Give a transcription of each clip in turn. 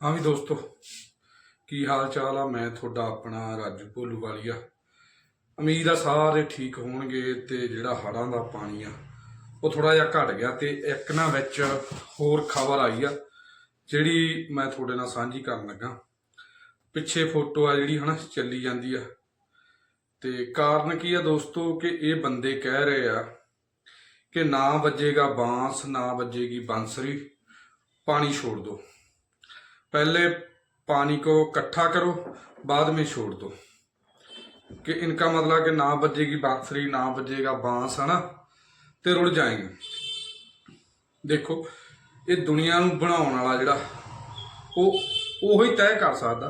ਹਾਂ ਵੀ ਦੋਸਤੋ, ਕੀ ਹਾਲ ਚਾਲ ਆ? ਮੈਂ ਤੁਹਾਡਾ ਆਪਣਾ ਰਾਜੂ ਭੋਲੂ ਵਾਲੀਆ ਉਮੀਦ ਆ ਸਾਰੇ ਠੀਕ ਹੋਣਗੇ ਤੇ ਜਿਹੜਾ ਹੜਾਂ ਦਾ ਪਾਣੀ ਆ, ਉਹ ਥੋੜਾ ਜਿਹਾ ਘਟ ਗਿਆ ਤੇ ਇੱਕ ਨਾ ਵਿੱਚ ਹੋਰ ਖਬਰ ਆਈ ਆ, ਜਿਹੜੀ ਮੈਂ ਤੁਹਾਡੇ ਨਾਲ ਸਾਂਝੀ ਕਰਨ ਲੱਗਾ। ਪਿੱਛੇ ਫੋਟੋ ਆ ਜਿਹੜੀ ਹਨਾ, ਚੱਲੀ ਜਾਂਦੀ ਆ। ਤੇ ਕਾਰਨ ਕੀ ਆ ਦੋਸਤੋ ਕਿ ਇਹ ਬੰਦੇ ਕਹਿ ਰਹੇ ਆ ਕਿ ਨਾ ਵੱਜੇਗਾ ਬਾਂਸ, ਨਾ ਵੱਜੇਗੀ ਬਾਂਸਰੀ, ਪਾਣੀ ਛੋੜ ਦਿਓ। पहले पानी को इकट्ठा करो बाद में छोड़ दो कि इनका मतलब कि ना बजेगी बांसुरी ना बजेगा बांस है ना ਤੇ ਰੁੜ ਜਾਏਗੇ ਦੇਖੋ ਇਹ ਦੁਨੀਆ ਨੂੰ ਬਣਾਉਣ ਵਾਲਾ ਜਿਹੜਾ ਉਹ ਉਹੀ ਤੈਅ ਕਰ ਸਕਦਾ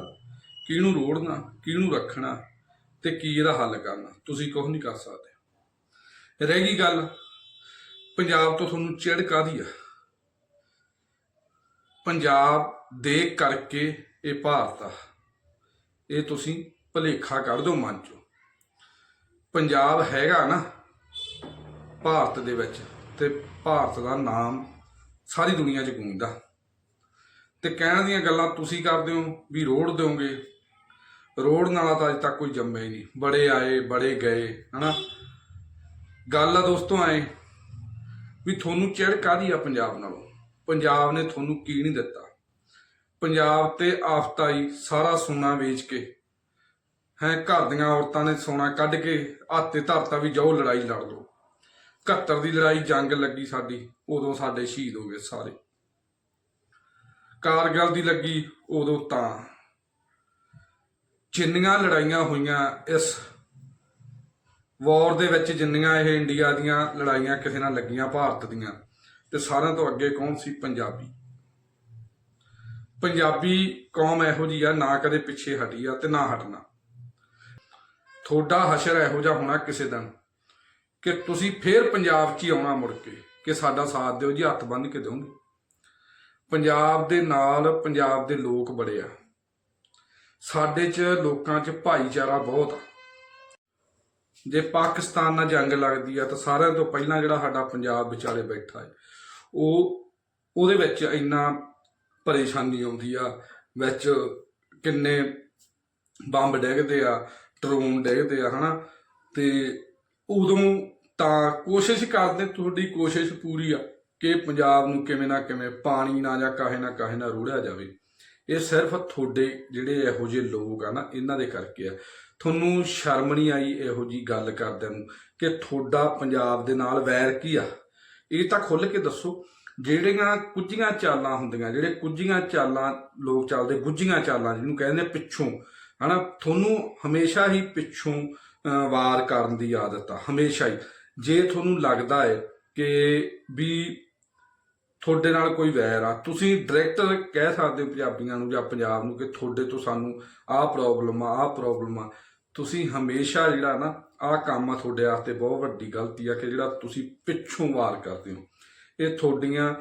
ਕਿਹਨੂੰ ਰੋੜਨਾ ਕਿਹਨੂੰ ਰੱਖਣਾ ਤੇ ਕੀ ਇਹਦਾ ਹੱਲ ਕਰਨਾ ਤੁਸੀਂ ਕੁਝ ਨਹੀਂ ਕਰ ਸਕਦੇ ਰਹਿ ਗਈ ਗੱਲ ਪੰਜਾਬ ਤੋਂ ਤੁਹਾਨੂੰ ਚਿੜ ਕਾਦੀ ਆ ਪੰਜਾਬ ਦੇ ਕਰਕੇ ਇਹ ਭਾਰਤ ਆ। ਇਹ ਤੁਸੀਂ ਭਲੇਖਾ ਕੱਢ ਦਿਓ ਮਨ ਚੋਂ। ਪੰਜਾਬ ਹੈਗਾ ਨਾ ਭਾਰਤ ਦੇ ਵਿੱਚ ਤੇ ਭਾਰਤ ਦਾ ਨਾਮ ਸਾਰੀ ਦੁਨੀਆ 'ਚ ਗੂੰਜਦਾ। ਤੇ ਕਹਿਣ ਦੀਆਂ ਗੱਲਾਂ ਤੁਸੀਂ ਕਰਦੇ ਹੋ ਵੀ ਰੋਡ ਦਿਓਗੇ। ਰੋਡ ਨਾਲ ਤਾਂ ਅਜੇ ਤੱਕ ਕੋਈ ਜੰਮਿਆ ਹੀ ਨਹੀਂ। ਬੜੇ ਆਏ, ਬੜੇ ਗਏ, ਹਨਾ? ਗੱਲ ਆ ਦੋਸਤੋ ਐ ਵੀ ਤੁਹਾਨੂੰ ਚਿੜ ਕਾਦੀ ਆ ਪੰਜਾਬ ਨਾਲੋਂ? ਪੰਜਾਬ ਨੇ ਤੁਹਾਨੂੰ ਕੀ ਨਹੀਂ ਦਿੱਤਾ? ਪੰਜਾਬ ਤੇ ਆਫਤ ਆਈ ਸਾਰਾ ਸੋਨਾ ਵੇਚ ਕੇ, ਹੈ, ਘਰ ਦੀਆਂ ਔਰਤਾਂ ਨੇ ਸੋਨਾ ਕੱਢ ਕੇ ਹੱਥੇ ਧਰਤਾ ਵੀ ਜਾਓ, ਲੜਾਈ ਲੜ ਲਓ। 71 ਦੀ ਲੜਾਈ ਜੰਗ ਲੱਗੀ ਸਾਡੀ, ਉਦੋਂ ਸਾਡੇ ਸ਼ਹੀਦ ਹੋ ਗਏ ਸਾਰੇ। ਕਾਰਗਲ ਦੀ ਲੱਗੀ ਉਦੋਂ ਤਾਂ। ਜਿੰਨੀਆਂ ਲੜਾਈਆਂ ਹੋਈਆਂ ਇਸ ਵਾਰ ਦੇ ਵਿੱਚ, ਜਿੰਨੀਆਂ ਇਹ ਇੰਡੀਆ ਦੀਆਂ ਲੜਾਈਆਂ ਕਿਸੇ ਨਾਲ ਲੱਗੀਆਂ, ਭਾਰਤ ਦੀਆਂ ਤੇ ਸਾਰਿਆਂ ਤੋਂ ਅੱਗੇ ਕੌਣ ਸੀ? ਪੰਜਾਬੀ। ਪੰਜਾਬੀ ਕੌਮ ਇਹੋ ਜੀ ਆ, ਨਾ ਕਦੇ ਪਿੱਛੇ ਹਟੀ ਆ ਤੇ ਨਾ ਹਟਣਾ। ਤੁਹਾਡਾ ਹਸ਼ਰ ਇਹੋ ਜਿਹਾ ਹੋਣਾ ਕਿਸੇ ਦਿਨ ਕਿ ਤੁਸੀਂ ਫੇਰ ਪੰਜਾਬ 'ਚ ਹੀ ਆਉਣਾ ਮੁੜ ਕੇ, ਕਿ ਸਾਡਾ ਸਾਥ ਦਿਓ ਜੀ, ਹੱਥ ਬੰਨ੍ਹ ਕੇ ਦਿਓਗੇ। ਪੰਜਾਬ ਦੇ ਨਾਲ ਪੰਜਾਬ ਦੇ ਲੋਕ ਬੜੇ ਆ। ਸਾਡੇ 'ਚ ਲੋਕਾਂ 'ਚ ਭਾਈਚਾਰਾ ਬਹੁਤ ਆ। ਜੇ ਪਾਕਿਸਤਾਨ ਨਾਲ ਜੰਗ ਲੱਗਦੀ ਆ ਤਾਂ ਸਾਰਿਆਂ ਤੋਂ ਪਹਿਲਾਂ ਜਿਹੜਾ ਸਾਡਾ ਪੰਜਾਬ ਵਿਚਾਲੇ ਬੈਠਾ ਹੈ ਉਹ, ਉਹਦੇ ਵਿੱਚ ਇੰਨਾ ਪਰੇਸ਼ਾਨੀ ਆਉਂਦੀ ਆ, ਵਿੱਚ ਕਿੰਨੇ ਬੰਬ ਡਿੱਗਦੇ ਆ, ਡਰੋਨ ਡਿੱਗਦੇ ਆ, ਹਨਾ? ਤੇ ਉਦੋਂ ਤਾਂ ਕੋਸ਼ਿਸ਼ ਕਰਦੇ, ਤੁਹਾਡੀ ਕੋਸ਼ਿਸ਼ ਪੂਰੀ ਆ ਕਿ ਪੰਜਾਬ ਨੂੰ ਕਿਵੇਂ ਨਾ ਕਿਵੇਂ ਪਾਣੀ ਨਾ ਜਾਂ ਕਾਹੇ ਨਾ ਕਾਹੇ ਨਾ ਰੂੜਿਆ ਜਾਵੇ। ਇਹ ਸਿਰਫ ਤੁਹਾਡੇ ਜਿਹੜੇ ਇਹੋ ਜਿਹੇ ਲੋਕ ਆ ਨਾ, ਇਹਨਾਂ ਦੇ ਕਰਕੇ ਆ। ਤੁਹਾਨੂੰ ਸ਼ਰਮ ਨਹੀਂ ਆਈ ਇਹੋ ਜੀ ਗੱਲ ਕਰਦਿਆਂ ਨੂੰ ਕਿ ਤੁਹਾਡਾ ਪੰਜਾਬ ਦੇ ਨਾਲ ਵੈਰ ਕੀ ਆ? ਇਹ ਤਾਂ ਖੁੱਲ ਕੇ ਦੱਸੋ ਜਿਹੜੀਆਂ ਕੁਝੀਆਂ ਚਾਲਾਂ ਹੁੰਦੀਆਂ ਜਿਹੜੇ ਕੁੱਜੀਆਂ ਚਾਲਾਂ ਲੋਕ ਚੱਲਦੇ ਗੁੱਜੀਆਂ ਚਾਲਾਂ ਜਿਹਨੂੰ ਕਹਿੰਦੇ ਪਿੱਛੋਂ ਹਨਾ ਤੁਹਾਨੂੰ ਹਮੇਸ਼ਾ ਹੀ ਪਿੱਛੋਂ ਅਹ, ਵਾਰ ਕਰਨ ਦੀ ਆਦਤ ਆ ਹਮੇਸ਼ਾ ਹੀ। ਜੇ ਤੁਹਾਨੂੰ ਲੱਗਦਾ ਹੈ ਕਿ ਵੀ ਤੁਹਾਡੇ ਨਾਲ ਕੋਈ ਵੈਰ ਆ ਤੁਸੀਂ ਡਾਇਰੈਕਟ ਕਹਿ ਸਕਦੇ ਹੋ ਪੰਜਾਬੀਆਂ ਨੂੰ ਜਾਂ ਪੰਜਾਬ ਨੂੰ ਕਿ ਤੁਹਾਡੇ ਤੋਂ ਸਾਨੂੰ ਆਹ ਪ੍ਰੋਬਲਮ ਆ ਆਹ ਪ੍ਰੋਬਲਮ ਆ। ਤੁਸੀਂ ਹਮੇਸ਼ਾ ਜਿਹੜਾ ਨਾ, ਆਹ ਕੰਮ ਆ ਤੁਹਾਡੇ ਵਾਸਤੇ ਬਹੁਤ ਵੱਡੀ ਗਲਤੀ ਆ ਕਿ ਜਿਹੜਾ ਤੁਸੀਂ ਪਿੱਛੋਂ ਵਾਰ ਕਰਦੇ ਹੋ। ਇਹ ਤੁਹਾਡੀਆਂ,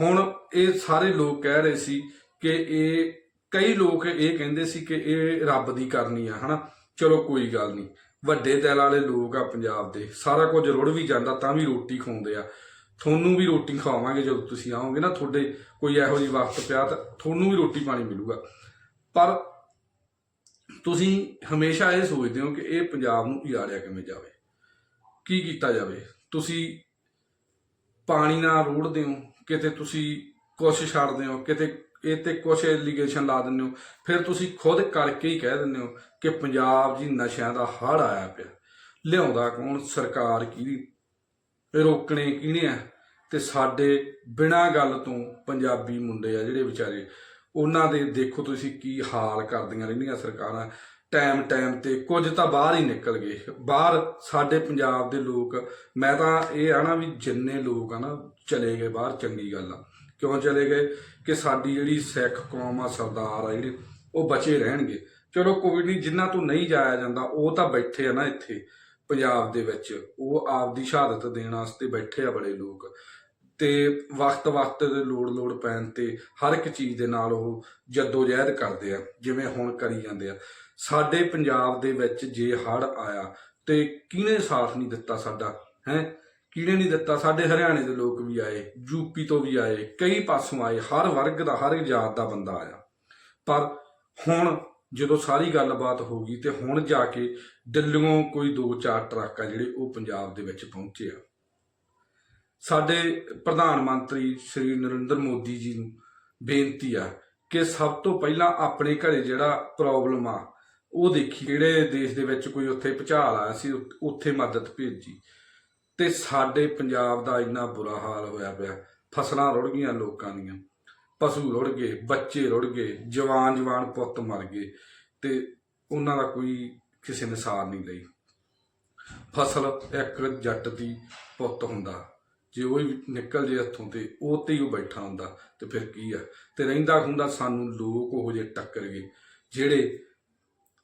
ਹੁਣ ਇਹ ਸਾਰੇ ਲੋਕ ਕਹਿ ਰਹੇ ਸੀ ਕਿ ਇਹ, ਕਈ ਲੋਕ ਇਹ ਕਹਿੰਦੇ ਸੀ ਕਿ ਇਹ ਰੱਬ ਦੀ ਕਰਨੀ ਆ, ਹਨਾ? ਚਲੋ ਕੋਈ ਗੱਲ ਨਹੀਂ। ਵੱਡੇ ਦਿਲ ਵਾਲੇ ਲੋਕ ਆ ਪੰਜਾਬ ਦੇ, ਸਾਰਾ ਕੁਝ ਰੁੜ ਵੀ ਜਾਂਦਾ ਤਾਂ ਵੀ ਰੋਟੀ ਖਾਉਂਦੇ ਆ। ਤੁਹਾਨੂੰ ਵੀ ਰੋਟੀ ਖਵਾਵਾਂਗੇ ਜਦੋਂ ਤੁਸੀਂ ਆਓਗੇ ਨਾ, ਤੁਹਾਡੇ ਕੋਈ ਇਹੋ ਜਿਹੀ ਵਕਤ ਪਿਆ ਤਾਂ ਤੁਹਾਨੂੰ ਵੀ ਰੋਟੀ ਪਾਣੀ ਮਿਲੂਗਾ। ਪਰ ਤੁਸੀਂ ਹਮੇਸ਼ਾ ਇਹ ਸੋਚਦੇ ਹੋ ਕਿ ਇਹ ਪੰਜਾਬ ਨੂੰ ਉਜਾੜਿਆ ਕਿਵੇਂ ਜਾਵੇ? ਕੀ ਕੀਤਾ ਜਾਵੇ? ਤੁਸੀਂ ਪਾਣੀ ਨਾਲ ਰੋੜਦੇ ਹੋ, ਕਿਤੇ ਤੁਸੀਂ ਕੁਛ ਛੱਡਦੇ ਹੋ, ਕਿਤੇ ਇਹ ਤੇ ਕੁਛ ਐਲੀਗੇਸ਼ਨ ਲਾ ਦਿੰਦੇ ਹੋ, ਫਿਰ ਤੁਸੀਂ ਖੁਦ ਕਰਕੇ ਹੀ ਕਹਿ ਦਿੰਦੇ ਹੋ ਕਿ ਪੰਜਾਬ ਜੀ ਨਸ਼ਿਆਂ ਦਾ ਹੜ ਆਇਆ ਪਿਆ। ਲਿਆਉਂਦਾ ਕੌਣ? ਸਰਕਾਰ ਕਿਹਦੀ? ਰੋਕਣੇ ਕਿਹਨੇ ਆ? ਤੇ ਸਾਡੇ ਬਿਨਾਂ ਗੱਲ ਤੋਂ ਪੰਜਾਬੀ ਮੁੰਡੇ ਆ ਜਿਹੜੇ ਵਿਚਾਰੇ ਉਹਨਾਂ ਦੇ ਦੇਖੋ ਤੁਸੀਂ ਕੀ ਹਾਲ ਕਰਦੀਆਂ ਰਹਿੰਦੀਆਂ ਸਰਕਾਰਾਂ। ਟਾਈਮ ਟਾਈਮ ਤੇ ਕੁਝ ਤਾਂ ਬਾਹਰ ਹੀ ਨਿਕਲ ਗਏ। ਬਾਹਰ ਸਾਡੇ ਪੰਜਾਬ ਦੇ ਲੋਕ, ਮੈਂ ਤਾਂ ਇਹ ਆ ਨਾ ਵੀ ਜਿੰਨੇ ਲੋਕ ਆ ਨਾ, ਚਲੇ ਗਏ ਬਾਹਰ, ਚੰਗੀ ਗੱਲ ਆ। ਕਿਉਂ ਚਲੇ ਗਏ? ਕਿ ਸਾਡੀ ਜਿਹੜੀ ਸਿੱਖ ਕੌਮ ਆ, ਸਰਦਾਰ ਆ ਜਿਹੜੇ, ਉਹ ਬਚੇ ਰਹਿਣਗੇ। ਚਲੋ ਕੋਈ ਨਹੀਂ ਜਿਨ੍ਹਾਂ ਤੋਂ ਨਹੀਂ ਜਾਇਆ ਜਾਂਦਾ, ਉਹ ਤਾਂ ਬੈਠੇ ਆ ਨਾ ਇੱਥੇ, ਪੰਜਾਬ ਦੇ ਵਿੱਚ। ਉਹ ਆਪਦੀ ਸ਼ਹਾਦਤ ਦੇਣ ਵਾਸਤੇ ਬੈਠੇ ਆ ਬੜੇ ਲੋਕ। ਤੇ ਵਕਤ ਵਕਤ ਦੇ ਲੋੜ ਲੋੜ ਪੈਣ ਤੇ ਹਰ ਇੱਕ ਚੀਜ਼ ਦੇ ਨਾਲ ਉਹ ਜੱਦੋ ਜਹਿਦ ਕਰਦੇ ਆ, ਜਿਵੇਂ ਹੁਣ ਕਰੀ ਜਾਂਦੇ ਆ। ਸਾਡੇ ਪੰਜਾਬ ਦੇ ਵਿੱਚ ਜੇ ਹੜ ਆਇਆ ਤੇ ਕਿਹਨੇ ਸਾਥ ਨਹੀਂ ਦਿੱਤਾ ਸਾਡਾ, ਹੈ? ਕਿਹਨੇ ਨਹੀਂ ਦਿੱਤਾ? ਸਾਡੇ ਹਰਿਆਣੇ ਦੇ ਲੋਕ ਵੀ ਆਏ ਯੂਪੀ ਤੋਂ ਵੀ ਆਏ, ਕਈ ਪਾਸੋਂ ਆਏ, ਹਰ ਵਰਗ ਦਾ, ਹਰ ਜਾਤ ਦਾ ਬੰਦਾ ਆਇਆ। ਪਰ ਹੁਣ ਜਦੋਂ ਸਾਰੀ ਗੱਲਬਾਤ ਹੋ ਗਈ ਤੇ ਹੁਣ ਜਾ ਕੇ ਦਿੱਲੀੋਂ ਕੋਈ ਦੋ ਚਾਰ ਟਰੱਕ ਆ ਜਿਹੜੇ ਉਹ ਪੰਜਾਬ ਦੇ ਵਿੱਚ ਪਹੁੰਚੇ ਆ। ਸਾਡੇ ਪ੍ਰਧਾਨ ਮੰਤਰੀ ਸ਼੍ਰੀ ਨਰਿੰਦਰ ਮੋਦੀ ਜੀ ਨੂੰ ਬੇਨਤੀ ਆ ਕਿ ਸਭ ਤੋਂ ਪਹਿਲਾਂ ਆਪਣੇ ਘਰੇ ਜਿਹੜਾ ਪ੍ਰੋਬਲਮ ਆ, ਉਹ ਦੇਖੀ, ਜਿਹੜੇ ਦੇਸ਼ ਦੇ ਵਿੱਚ ਕੋਈ ਉੱਥੇ ਭੁਚਾਲ ਆਇਆ ਸੀ ਉੱਥੇ ਮਦਦ ਭੇਜੀ। ਤੇ ਸਾਡੇ ਪੰਜਾਬ ਦਾ ਇੰਨਾ ਬੁਰਾ ਹਾਲ ਹੋਇਆ ਪਿਆ, ਫਸਲਾਂ ਰੁੜ ਗਈਆਂ ਲੋਕਾਂ ਦੀਆਂ, ਪਸ਼ੂ ਰੁੜ ਗਏ, ਬੱਚੇ ਰੁੜ ਗਏ ਜਵਾਨ ਜਵਾਨ ਪੁੱਤ ਮਰ ਗਏ, ਤੇ ਉਹਨਾਂ ਦਾ ਕੋਈ ਕਿਸੇ ਨੇ ਸਾਰ ਨਹੀਂ ਲਈ। ਫਸਲ ਇੱਕ ਜੱਟ ਦੀ ਪੁੱਤ ਹੁੰਦਾ। ਜੇ ਉਹ ਹੀ ਨਿਕਲ ਜੇ ਹੱਥੋਂ ਤੇ, ਉਹ ਤੇ ਹੀ ਉਹ ਬੈਠਾ ਹੁੰਦਾ, ਤੇ ਫਿਰ ਕੀ ਆ? ਤੇ ਰਹਿੰਦਾ ਹੁੰਦਾ ਸਾਨੂੰ ਲੋਕ ਉਹ ਜੇ ਟੱਕਰ ਗਏ, ਜਿਹੜੇ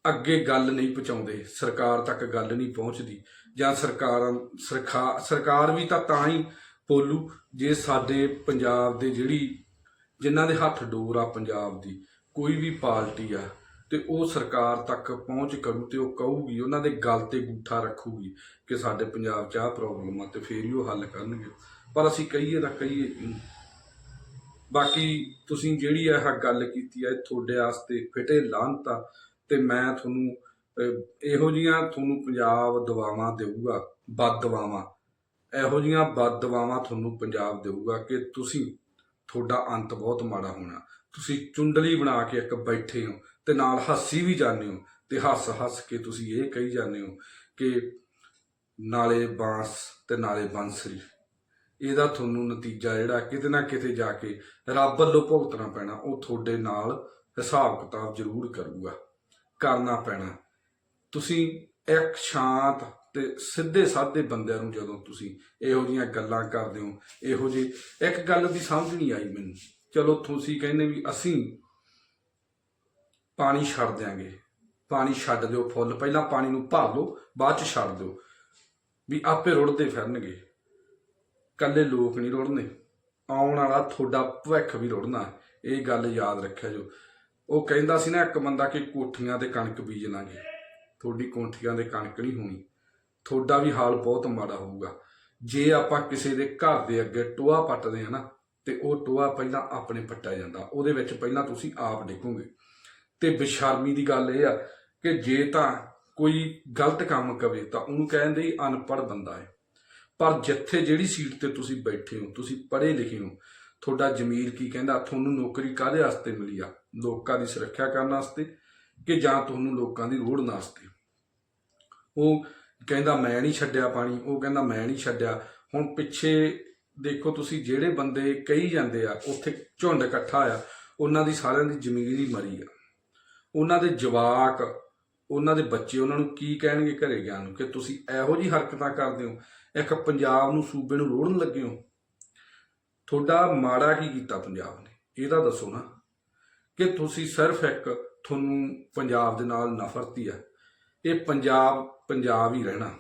ਅੱਗੇ ਗੱਲ ਨਹੀਂ ਪਹੁੰਚਾਉਂਦੇ, ਸਰਕਾਰ ਤੱਕ ਗੱਲ ਨਹੀਂ ਪਹੁੰਚਦੀ, ਜਾਂ ਸਰਕਾਰਾਂ ਸਰਕਾਰ ਸਰਕਾਰ ਵੀ ਤਾਂ ਤਾਂ ਹੀ ਬੋਲੂ ਜੇ ਸਾਡੇ ਪੰਜਾਬ ਦੇ ਜਿਹੜੀ, ਜਿਨ੍ਹਾਂ ਦੇ ਹੱਥ ਡੋਰ ਆ ਪੰਜਾਬ ਦੀ, ਕੋਈ ਵੀ ਪਾਰਟੀ ਆ ਤੇ ਉਹ ਸਰਕਾਰ ਤੱਕ ਪਹੁੰਚ ਕਰੂ ਤੇ ਉਹ ਕਹੂਗੀ, ਉਹਨਾਂ ਦੇ ਗੱਲ ਤੇ ਗੂਠਾ ਰੱਖੂਗੀ ਕਿ ਸਾਡੇ ਪੰਜਾਬ 'ਚ ਆਹ ਪ੍ਰੋਬਲਮ ਆ ਤੇ ਫੇਰ ਹੀ ਉਹ ਹੱਲ ਕਰਨਗੇ। ਪਰ ਅਸੀਂ ਕਹੀਏ ਤਾਂ ਕਹੀਏ ਬਾਕੀ ਤੁਸੀਂ ਜਿਹੜੀ ਇਹ ਗੱਲ ਕੀਤੀ ਹੈ ਤੁਹਾਡੇ ਵਾਸਤੇ ਫਿਟੇ ਲਾਂਤਾ ਤੇ ਮੈਂ ਤੁਹਾਨੂੰ ਇਹੋ ਜੀਆਂ ਤੁਹਾਨੂੰ ਪੰਜਾਬ ਦਵਾਵਾਂ ਦੇਊਗਾ, ਬਦ ਦਵਾਵਾਂ। ਇਹੋ ਜੀਆਂ ਬਦ ਦਵਾਵਾਂ ਤੁਹਾਨੂੰ ਪੰਜਾਬ ਦੇਊਗਾ ਕਿ ਤੁਸੀਂ, ਤੁਹਾਡਾ ਅੰਤ ਬਹੁਤ ਮਾੜਾ ਹੋਣਾ। ਤੁਸੀਂ ਚੁੰਡਲੀ ਬਣਾ ਕੇ ਇੱਕ ਬੈਠੇ ਹੋ ਤੇ ਨਾਲ ਹੱਸੀ ਵੀ ਜਾਂਦੇ ਹੋ ਤੇ ਹੱਸ ਹੱਸ ਕੇ ਤੁਸੀਂ ਇਹ ਕਹੀ ਜਾਂਦੇ ਹੋ ਕਿ ਨਾਲੇ ਬਾਂਸ ਤੇ ਨਾਲੇ ਬੰਸਰੀ। ਇਹਦਾ ਤੁਹਾਨੂੰ ਨਤੀਜਾ ਜਿਹੜਾ ਕਿਤੇ ਨਾ ਕਿਤੇ ਜਾ ਕੇ ਰੱਬ ਵੱਲੋਂ ਭੁਗਤਣਾ ਪੈਣਾ, ਉਹ ਤੁਹਾਡੇ ਨਾਲ ਹਿਸਾਬ ਕਿਤਾਬ ਜ਼ਰੂਰ ਕਰੂਗਾ। ਕਰਨਾ ਪੈਣਾ। ਤੁਸੀਂ ਇੱਕ ਸ਼ਾਂਤ ਤੇ ਸਿੱਧੇ ਸਾਦੇ ਬੰਦਿਆਂ ਨੂੰ ਜਦੋਂ ਤੁਸੀਂ ਇਹੋ ਜੀਆਂ ਗੱਲਾਂ ਕਰਦੇ ਹੋ, ਇਹੋ ਜਿਹੀ ਇੱਕ ਗੱਲ ਦੀ ਸਮਝ ਨਹੀਂ ਆਈ ਮੈਨੂੰ। ਚਲੋ ਤੁਸੀਂ ਕਹਿੰਦੇ ਵੀ ਅਸੀਂ ਪਾਣੀ ਛੱਡ ਦਿਆਂਗੇ। ਪਾਣੀ ਛੱਡ ਦਿਓ ਫੁੱਲ। ਪਹਿਲਾਂ ਪਾਣੀ ਨੂੰ ਭਰ ਲਓ, ਬਾਅਦ ਚ ਛੱਡ ਦਿਓ। ਵੀ ਆਪੇ ਰੁੜਦੇ ਫਿਰਨਗੇ। ਕੱਲੇ ਲੋਕ ਨਹੀਂ ਰੁੜਨੇ। ਆਉਣ ਵਾਲਾ ਤੁਹਾਡਾ ਭਵਿੱਖ ਵੀ ਰੁੜਨਾ ਇਹ ਗੱਲ ਯਾਦ ਰੱਖਿਆ ਜੋ। ਉਹ ਕਹਿੰਦਾ ਸੀ ਨਾ ਇੱਕ ਬੰਦਾ ਕਿ ਕੋਠੀਆਂ ਤੇ ਕਣਕ ਬੀਜ ਲਾਂਗੇ ਤੁਹਾਡੀ ਕੋਠੀਆਂ ਦੇ ਕਣਕ ਨਹੀਂ ਹੋਣੀ। ਤੁਹਾਡਾ ਵੀ ਹਾਲ ਬਹੁਤ ਮਾੜਾ ਹੋਊਗਾ। ਜੇ ਆਪਾਂ ਕਿਸੇ ਦੇ ਘਰ ਦੇ ਅੱਗੇ ਟੋਆ ਪੱਟਦੇ ਆ ਨਾ, ਤੇ ਉਹ ਟੋਆ ਪਹਿਲਾਂ ਆਪਣੇ ਪੱਟਿਆ ਜਾਂਦਾ। ਉਹਦੇ ਵਿੱਚ ਪਹਿਲਾਂ ਤੁਸੀਂ ਆਪ ਡਿੱਗੋਗੇ। ਤੇ ਬੇਸ਼ਰਮੀ ਦੀ ਗੱਲ ਇਹ ਆ ਕਿ ਜੇ ਤਾਂ ਕੋਈ ਗਲਤ ਕੰਮ ਕਵੇ ਤਾਂ ਉਹਨੂੰ ਕਹਿੰਦੇ ਹੀ ਅਨਪੜ੍ਹ ਬੰਦਾ ਹੈ। ਪਰ ਜਿੱਥੇ ਜਿਹੜੀ ਸੀਟ ਤੇ ਤੁਸੀਂ ਬੈਠੇ ਹੋ, ਤੁਸੀਂ ਪੜ੍ਹੇ ਲਿਖੇ ਹੋ, ਤੁਹਾਡਾ ਜ਼ਮੀਰ ਕੀ ਕਹਿੰਦਾ? ਤੁਹਾਨੂੰ ਨੌਕਰੀ ਕਾਹਦੇ ਵਾਸਤੇ ਮਿਲੀ ਆ? ਲੋਕਾਂ ਦੀ ਸੁਰੱਖਿਆ ਕਰਨ ਵਾਸਤੇ ਕਿ ਜਾਂ ਤੁਹਾਨੂੰ ਲੋਕਾਂ ਦੀ ਰੋੜ ਵਾਸਤੇ? ਉਹ ਕਹਿੰਦਾ, ਮੈਂ ਨਹੀਂ ਛੱਡਿਆ ਪਾਣੀ। ਉਹ ਕਹਿੰਦਾ, ਮੈਂ ਨਹੀਂ ਛੱਡਿਆ। ਹੁਣ ਪਿੱਛੇ ਦੇਖੋ ਤੁਸੀਂ ਜਿਹੜੇ ਬੰਦੇ ਕਹੀ ਜਾਂਦੇ ਆ, ਉੱਥੇ ਝੁੰਡ ਇਕੱਠਾ ਆ, ਉਹਨਾਂ ਦੀ ਸਾਰਿਆਂ ਦੀ ਜ਼ਮੀਰ ਹੀ ਮਰੀ ਆ। ਉਹਨਾਂ ਦੇ ਜਵਾਕ, ਉਹਨਾਂ ਦੇ ਬੱਚੇ, ਉਹਨਾਂ ਨੂੰ ਕੀ ਕਹਿਣਗੇ ਘਰੇ ਗਿਆ ਨੂੰ? ਕਿ ਤੁਸੀਂ ਇਹੋ ਜੀ ਹਰਕਤਾਂ ਕਰਦੇ ਹੋ, ਇੱਕ ਪੰਜਾਬ ਨੂੰ ਸੂਬੇ ਨੂੰ ਰੋੜਨ ਲੱਗੇ ਹੋ। ਤੁਹਾਡਾ ਮਾੜਾ ਕੀ ਕੀਤਾ ਪੰਜਾਬ ਨੇ? ਇਹਦਾ ਦੱਸੋ ਨਾ, ਕਿ ਤੁਸੀਂ ਸਿਰਫ ਇੱਕ ਤੁਹਾਨੂੰ ਪੰਜਾਬ ਦੇ ਨਾਲ ਨਫ਼ਰਤੀ ਆ। ਇਹ ਪੰਜਾਬ ਪੰਜਾਬ ਹੀ ਰਹਿਣਾ।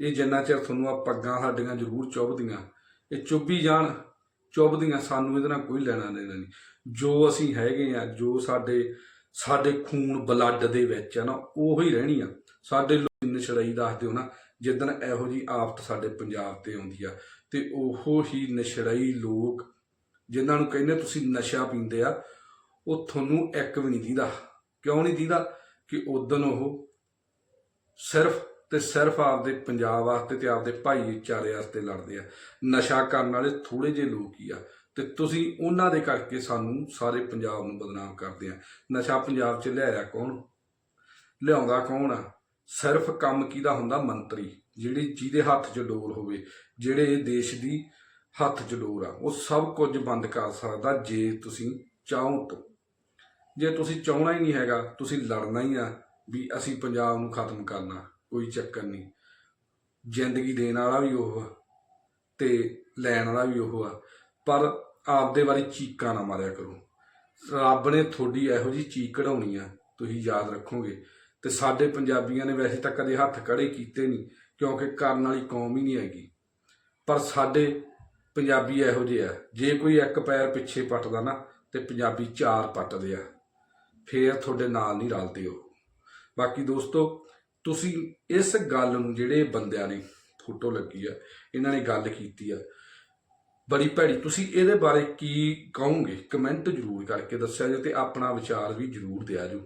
ਇਹ ਜਿੰਨਾ ਚਿਰ ਤੁਹਾਨੂੰ ਆ ਪੱਗਾਂ ਸਾਡੀਆਂ ਜ਼ਰੂਰ ਚੁੱਭਦੀਆਂ, ਇਹ ਚੁੱਭੀ ਜਾਣ, ਚੁੱਭਦੀਆਂ, ਸਾਨੂੰ ਇਹਦੇ ਨਾਲ ਕੋਈ ਲੈਣਾ ਦੇਣਾ ਨਹੀਂ। ਜੋ ਅਸੀਂ ਹੈਗੇ ਆ, ਜੋ ਸਾਡੇ ਸਾਡੇ ਖੂਨ ਬਲੱਡ ਦੇ ਵਿੱਚ ਆ ਨਾ, ਉਹ ਹੀ ਰਹਿਣੀ ਆ। ਸਾਡੇ ਲੋਕ ਨਸ਼ੜਾਈ ਦੱਸਦੇ ਹੋ ਨਾ, ਜਿੱਦਣ ਇਹੋ ਜੀ ਆਫਤ ਸਾਡੇ ਪੰਜਾਬ ਤੇ ਆਉਂਦੀ ਆ, ਤੇ ਉਹੋ ਹੀ ਨਸ਼ੜਾਈ ਲੋਕ ਜਿਨ੍ਹਾਂ ਨੂੰ ਕਹਿੰਦੇ ਤੁਸੀਂ ਨਸ਼ਾ ਪੀਂਦੇ ਆ, ਉਹ ਤੁਹਾਨੂੰ ਇੱਕ ਵੀ ਨਹੀਂ ਦਿੰਦਾ। ਕਿਉਂ ਨਹੀਂ ਦਿੰਦਾ? ਕਿ ਉਦੋਂ ਉਹ ਸਿਰਫ ਤੇ ਸਿਰਫ ਆਪਦੇ ਪੰਜਾਬ ਵਾਸਤੇ ਤੇ ਆਪਦੇ ਭਾਈਚਾਰੇ ਵਾਸਤੇ ਲੜਦੇ ਆ। ਨਸ਼ਾ ਕਰਨ ਵਾਲੇ ਥੋੜੇ ਜਿਹੇ ਲੋਕ ਹੀ ਆ। ਤੇ ਤੁਸੀਂ ਉਹਨਾਂ ਦੇ ਕਰਕੇ ਸਾਨੂੰ ਸਾਰੇ ਪੰਜਾਬ ਨੂੰ ਬਦਨਾਮ ਕਰਦੇ ਆ। ਨਸ਼ਾ ਪੰਜਾਬ 'ਚ ਲਿਆਇਆ ਕੌਣ? ਲਿਆਉਂਦਾ ਕੌਣ ਆ? ਸਿਰਫ ਕੰਮ ਕਿਹਦਾ ਹੁੰਦਾ? ਮੰਤਰੀ, ਜਿਹੜੀ ਜਿਹਦੇ ਹੱਥ 'ਚ ਡੋਰ ਹੋਵੇ, ਜਿਹੜੇ ਦੇਸ਼ ਦੀ ਹੱਥ 'ਚ ਡੋਰ ਆ, ਉਹ ਸਭ ਕੁਝ ਬੰਦ ਕਰ ਸਕਦਾ ਜੇ ਤੁਸੀਂ ਚਾਹੋ ਤਾਂ। ਜੇ ਤੁਸੀਂ ਚਾਹਣਾ ਹੀ ਨਹੀਂ ਹੈਗਾ, ਤੁਸੀਂ ਲੜਨਾ ਹੀ ਆ ਵੀ ਅਸੀਂ ਪੰਜਾਬ ਨੂੰ ਖਤਮ ਕਰਨਾ, ਕੋਈ ਚੱਕਰ ਨਹੀਂ। ਜ਼ਿੰਦਗੀ ਦੇਣ ਵਾਲਾ ਵੀ ਉਹ ਆ ਤੇ ਲੈਣ ਵਾਲਾ ਵੀ ਉਹ ਆ। ਪਰ ਆਪਦੇ ਬਾਰੇ ਚੀਕਾਂ ਨਾ ਮਾਰਿਆ ਕਰੋ। ਰੱਬ ਨੇ ਤੁਹਾਡੀ ਇਹੋ ਜੀ ਚੀਕ ਕਢਾਉਣੀ ਆ, ਤੁਸੀਂ ਯਾਦ ਰੱਖੋਗੇ। ਤੇ ਸਾਡੇ ਪੰਜਾਬੀਆਂ ਨੇ ਵੈਸੇ ਤਾਂ ਕਦੇ ਹੱਥ ਖੜੇ ਕੀਤੇ ਨਹੀਂ, ਕਿਉਂਕਿ ਕਰਨ ਵਾਲੀ ਕੌਮ ਹੀ ਨਹੀਂ ਹੈਗੀ। ਪਰ ਸਾਡੇ ਪੰਜਾਬੀ ਇਹੋ ਜਿਹੇ ਆ, ਜੇ ਕੋਈ ਇੱਕ ਪੈਰ ਪਿੱਛੇ ਪੱਟਦਾ ਨਾ, ਤੇ ਪੰਜਾਬੀ ਚਾਰ ਪੱਟਦੇ ਆ। ਫੇਰ ਤੁਹਾਡੇ ਨਾਲ ਨਹੀਂ ਰਲਦੇ ਉਹ। ਬਾਕੀ ਦੋਸਤੋ, ਤੁਸੀਂ ਇਸ ਗੱਲ ਨੂੰ ਜਿਹੜੇ ਬੰਦਿਆਂ ਨੇ ਫੋਟੋ ਲੱਗੀ ਆ, ਇਹਨਾਂ ਨੇ ਗੱਲ ਕੀਤੀ ਆ ਬੜੀ ਭੈੜੀ। ਤੁਸੀਂ ਇਹਦੇ ਬਾਰੇ ਕੀ ਕਹੋਗੇ? ਕਮੈਂਟ ਜ਼ਰੂਰ ਕਰਕੇ ਦੱਸਿਆ ਜੇ ਤੇ ਆਪਣਾ ਵਿਚਾਰ ਵੀ ਜ਼ਰੂਰ ਦਿਆ ਜੋ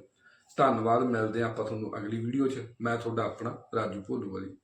ਧੰਨਵਾਦ, ਮਿਲਦੇ ਹਾਂ ਆਪਾਂ ਤੁਹਾਨੂੰ ਅਗਲੀ ਵੀਡੀਓ 'ਚ। ਮੈਂ ਤੁਹਾਡਾ ਆਪਣਾ ਰਾਜੂ ਭੋਲੂ ਵਾਲੀ